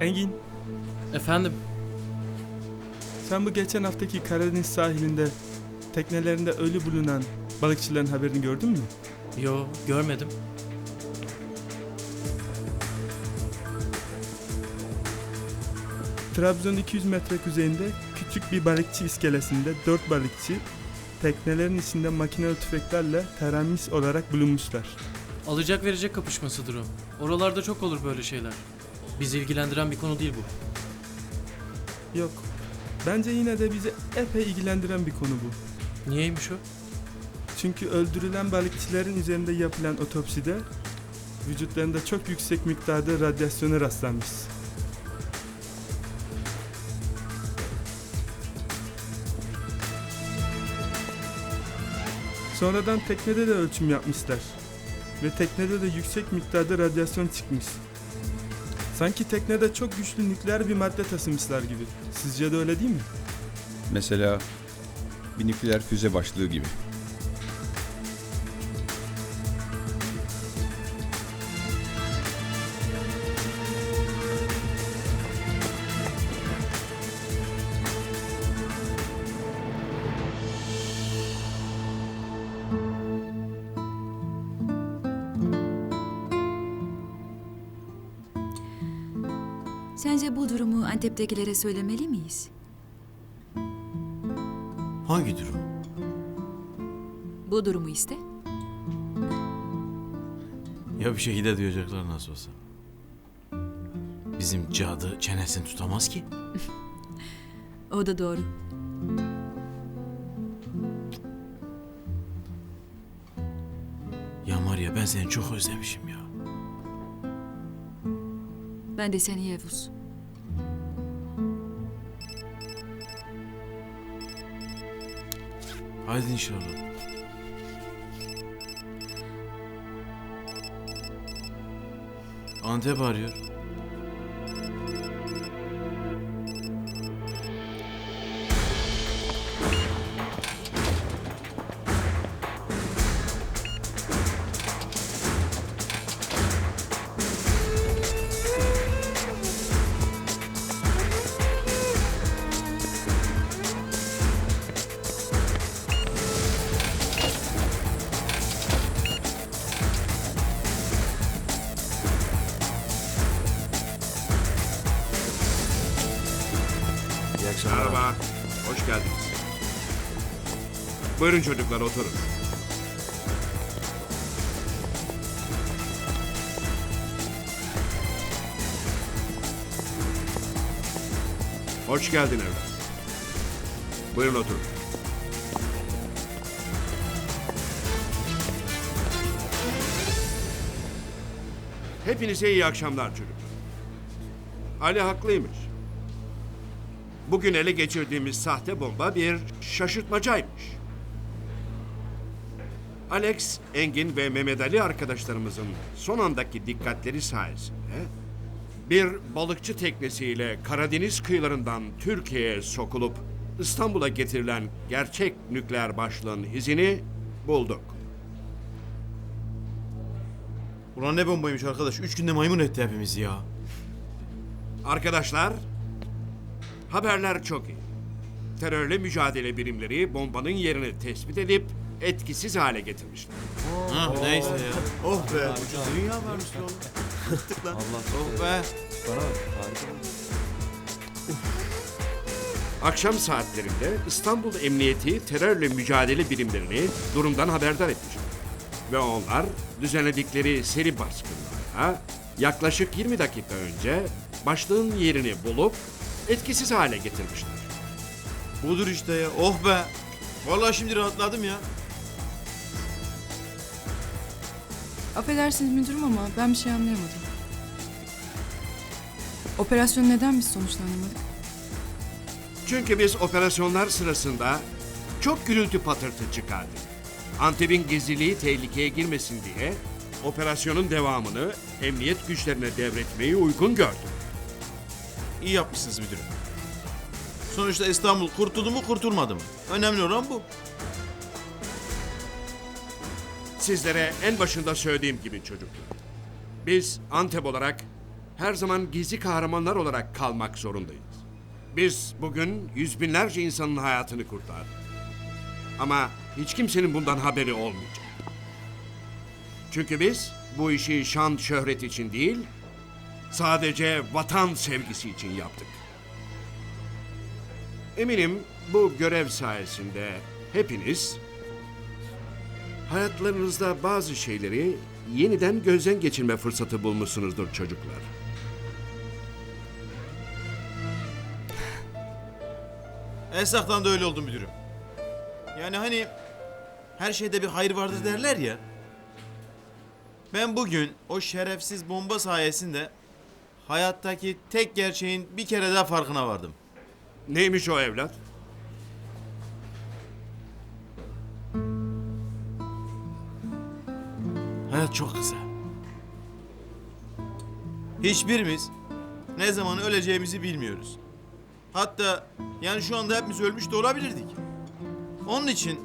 Engin, Efendim? sen bu geçen haftaki Karadeniz sahilinde teknelerinde ölü bulunan balıkçıların haberini gördün mü? Yo, görmedim. Trabzon 200 metre kuzeyinde küçük bir balıkçı iskelesinde 4 balıkçı teknelerin içinde makinalı tüfeklerle teramis olarak bulunmuşlar. Alacak verecek kapışmasıdır o. Oralarda çok olur böyle şeyler. Bizi ilgilendiren bir konu değil bu. Yok. Bence yine de bizi epey ilgilendiren bir konu bu. Niyeymiş o? Çünkü öldürülen balıkçıların üzerinde yapılan otopside vücutlarında çok yüksek miktarda radyasyona rastlanmış. Sonradan teknede de ölçüm yapmışlar. Ve teknede de yüksek miktarda radyasyon çıkmış. Sanki teknede çok güçlü nükleer bir madde taşımışlar gibi. Sizce de öyle değil mi? Mesela bir nükleer füze başlığı gibi. Sence bu durumu Antep'tekilere söylemeli miyiz? Hangi durum? Bu durumu işte. Ya bir şekilde duyacaklar nasıl olsa. Bizim cadı çenesini tutamaz ki. O da doğru. Ya Maria ben seni çok özlemişim ya. Ben de seni Yavuz. Haydi inşallah. Antep arıyor. Geldiniz. Buyurun çocuklar oturun. Hoş geldin evlat. Buyurun oturun. Hepinize iyi akşamlar çocuklar. Ali haklıymış. Bugün ele geçirdiğimiz sahte bomba bir şaşırtmacaymış. Alex, Engin ve Mehmet Ali arkadaşlarımızın son andaki dikkatleri sayesinde bir balıkçı teknesiyle Karadeniz kıyılarından Türkiye'ye sokulup İstanbul'a getirilen gerçek nükleer başlığın izini bulduk. Ulan ne bombaymış arkadaş. Üç günde maymun etti hepimizi ya. Arkadaşlar, haberler çok iyi. Terörle mücadele birimleri bombanın yerini tespit edip etkisiz hale getirmişler. Ha, neyse ya. Oh be. Dünya varmış be oğlum. Bıktık lan. Oh be. Akşam saatlerinde İstanbul Emniyeti terörle mücadele birimlerini durumdan haberdar etmişler. Ve onlar düzenledikleri seri baskınlarla yaklaşık 20 dakika önce başlığın yerini bulup etkisiz hale getirmişler. Budur işte ya. Oh be. Vallahi şimdi rahatladım ya. Affedersiniz müdürüm ama ben bir şey anlayamadım. Operasyon neden biz sonuçlanamadık? Çünkü biz operasyonlar sırasında çok gürültü patırtı çıkardık. Antep'in gizliliği tehlikeye girmesin diye operasyonun devamını emniyet güçlerine devretmeyi uygun gördük. İyi yapmışsınız müdürüm. Sonuçta İstanbul kurtuldu mu kurtulmadı mı? Önemli olan bu. Sizlere en başında söylediğim gibi çocuklar. Biz Antep olarak her zaman gizli kahramanlar olarak kalmak zorundayız. Biz bugün yüz binlerce insanın hayatını kurtardık. Ama hiç kimsenin bundan haberi olmayacak. Çünkü biz bu işi şan şöhret için değil, sadece vatan sevgisi için yaptık. Eminim bu görev sayesinde hepiniz hayatlarınızda bazı şeyleri yeniden gözden geçirme fırsatı bulmuşsunuzdur çocuklar. Esnaftan da öyle oldu müdürüm. Yani hani her şeyde bir hayır vardır derler ya. Ben bugün o şerefsiz bomba sayesinde hayattaki tek gerçeğin bir kere daha farkına vardım. Neymiş o evlat? Hayat çok kısa. Hiçbirimiz ne zaman öleceğimizi bilmiyoruz. Hatta yani şu anda hepimiz ölmüş de olabilirdik. Onun için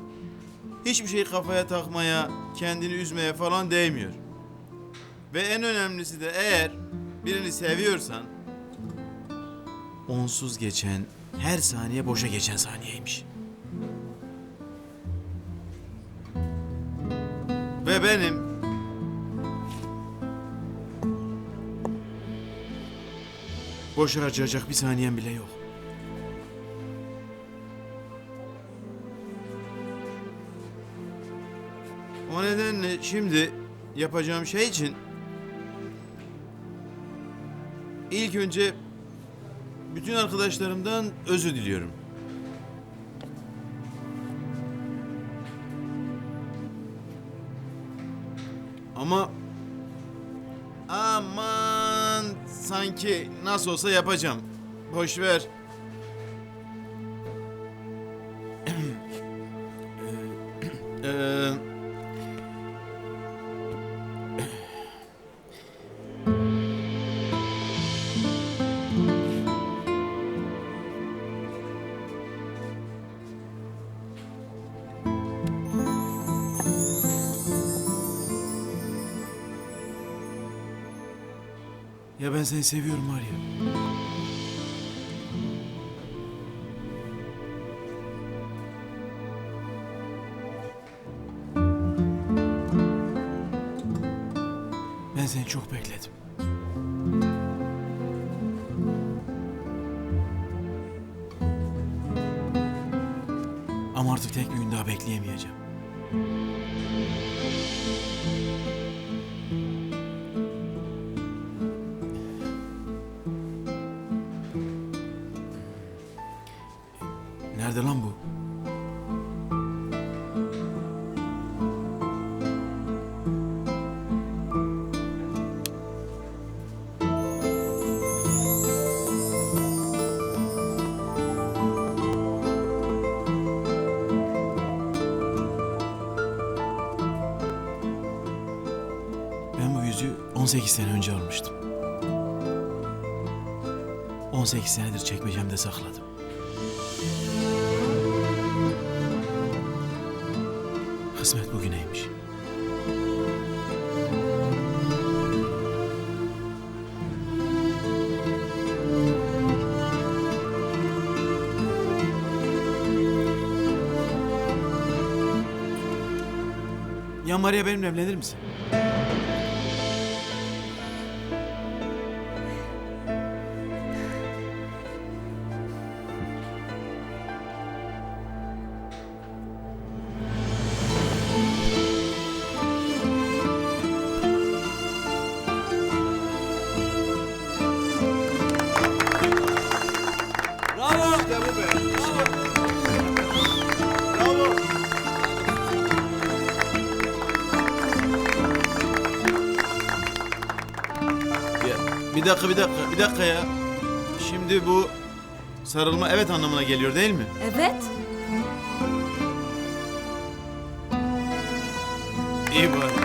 hiçbir şeyi kafaya takmaya, kendini üzmeye falan değmiyor. Ve en önemlisi de eğer birini seviyorsan onsuz geçen her saniye boşa geçen saniyeymiş. Ve benim Boş harcayacak bir saniyem bile yok. O nedenle şimdi yapacağım şey için ilk önce bütün arkadaşlarımdan özür diliyorum. Ama aman sanki nasıl olsa yapacağım. Boş ver. Ya ben seni seviyorum var ya. Ben seni çok bekledim. Nerede lan bu? Ben bu yüzüğü 18 sene önce almıştım. 18 senedir çekmecemde sakladım. Kısmet bugüneymiş. Ya Maria benimle evlenir misin? Bir dakika bir dakika bir dakika ya. Şimdi bu sarılma evet anlamına geliyor değil mi? Evet. İyi bari.